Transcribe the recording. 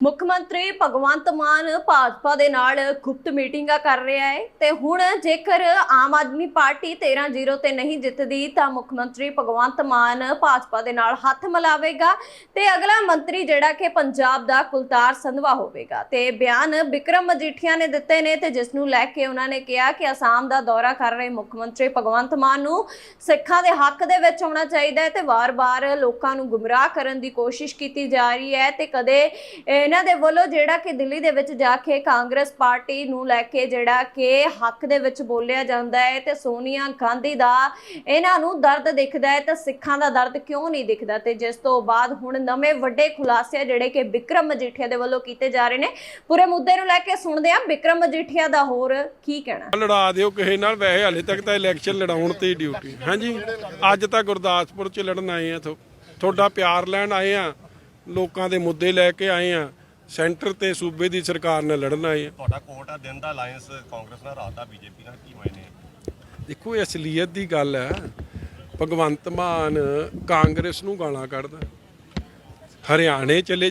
ਮੁੱਖ ਮੰਤਰੀ ਭਗਵੰਤ ਮਾਨ ਭਾਜਪਾ ਦੇ ਨਾਲ ਗੁਪਤ ਮੀਟਿੰਗਾਂ ਕਰ ਰਿਹਾ ਹੈ ਤੇ ਹੁਣ ਜੇਕਰ ਆਮ ਆਦਮੀ ਪਾਰਟੀ 13-0 ਤੇ ਨਹੀਂ ਜਿੱਤਦੀ ਤਾਂ ਮੁੱਖ ਮੰਤਰੀ ਭਗਵੰਤ ਮਾਨ ਭਾਜਪਾ ਦੇ ਨਾਲ ਹੱਥ ਮਿਲਾਵੇਗਾ ਤੇ ਅਗਲਾ ਮੰਤਰੀ ਜਿਹੜਾ ਕਿ ਪੰਜਾਬ ਦਾ ਕੁਲਤਾਰ ਸੰਧਵਾ ਹੋਵੇਗਾ। ਤੇ ਬਿਆਨ ਵਿਕਰਮ ਮਜੀਠੀਆ ਨੇ ਦਿੱਤੇ ਨੇ ਤੇ ਜਿਸ ਨੂੰ ਲੈ ਕੇ ਉਹਨਾਂ ਨੇ ਕਿਹਾ ਕਿ ਅਸਾਮ ਦਾ ਦੌਰਾ ਕਰ ਰਹੇ ਮੁੱਖ ਮੰਤਰੀ ਭਗਵੰਤ ਮਾਨ ਨੂੰ ਸਿੱਖਾਂ ਦੇ ਹੱਕ ਦੇ ਵਿੱਚ ਆਉਣਾ ਚਾਹੀਦਾ ਹੈ ਤੇ ਵਾਰ-ਵਾਰ ਲੋਕਾਂ ਨੂੰ ਗੁੰਮਰਾਹ ਕਰਨ ਦੀ ਕੋਸ਼ਿਸ਼ ਕੀਤੀ ਜਾ ਰਹੀ ਹੈ ਤੇ ਕਦੇ ਇਹਨਾਂ ਦੇ ਵੱਲੋਂ ਜਿਹੜਾ ਕਿ ਦਿੱਲੀ ਦੇ ਵਿੱਚ ਜਾ ਕੇ ਕਾਂਗਰਸ ਪਾਰਟੀ ਨੂੰ ਲੈ ਕੇ ਜਿਹੜਾ ਕਿ ਹੱਕ ਦੇ ਵਿੱਚ ਬੋਲਿਆ ਜਾਂਦਾ ਹੈ ਤੇ ਸੋਨੀਆ ਗਾਂਧੀ ਦਾ ਇਹਨਾਂ ਨੂੰ ਦਰਦ ਦਿਖਦਾ ਹੈ ਤਾਂ ਸਿੱਖਾਂ ਦਾ ਦਰਦ ਕਿਉਂ ਨਹੀਂ ਦਿਖਦਾ ਤੇ ਜਿਸ ਤੋਂ ਬਾਅਦ ਹੁਣ ਨਵੇਂ ਵੱਡੇ ਖੁਲਾਸੇ ਜਿਹੜੇ ਕਿ ਵਿਕਰਮ ਮਜੀਠੀਆ ਦੇ ਵੱਲੋਂ ਕੀਤੇ ਜਾ ਰਹੇ ਨੇ। ਪੂਰੇ ਮੁੱਦੇ ਨੂੰ ਲੈ ਕੇ ਸੁਣਦੇ ਆ ਵਿਕਰਮ ਮਜੀਠੀਆ ਦਾ ਹੋਰ ਕੀ ਕਹਿਣਾ? ਲੜਾ ਦਿਓ ਕਿਸੇ ਨਾਲ, ਵੈਸੇ ਹਾਲੇ ਤੱਕ ਤਾਂ ਇਲੈਕਸ਼ਨ ਲੜਾਉਣ ਤੇ ਡਿਊਟੀ ਹਾਂਜੀ, ਅੱਜ ਤਾਂ ਗੁਰਦਾਸਪੁਰ 'ਚ ਲੜਨ ਆਏ ਆ ਤੁਹਾਡਾ ਪਿਆਰ ਲੈਣ ਆਏ ਆ, ਲੋਕਾਂ ਦੇ ਮੁੱਦੇ ਲੈ ਕੇ ਆਏ ਆ। ਸੈਂਟਰ ਤੇ ਸੂਬੇ ਦੀ ਸਰਕਾਰ ਨਾਲ ਲੜਨ ਆ। ਤੁਹਾਡਾ ਕੋਟ ਆ ਦਿਨ ਦਾ ਅਲਾਈਅੰਸ ਕਾਂਗਰਸ ਨਾਲ ਰਾਤ ਦਾ ਬੀਜੇਪੀ ਨਾਲ ਕੀ ਮਾਇਨੇ ਦੇਖੋ ਇਹ ਅਸਲੀਅਤ ਦੀ ਗੱਲ ਹੈ ਭਗਵੰਤ ਮਾਨ ਕਾਂਗਰਸ ਨੂੰ ਗਾਲਾਂ ਕੱਢਦਾ। ਹਰਿਆਣੇ ਚਲੇ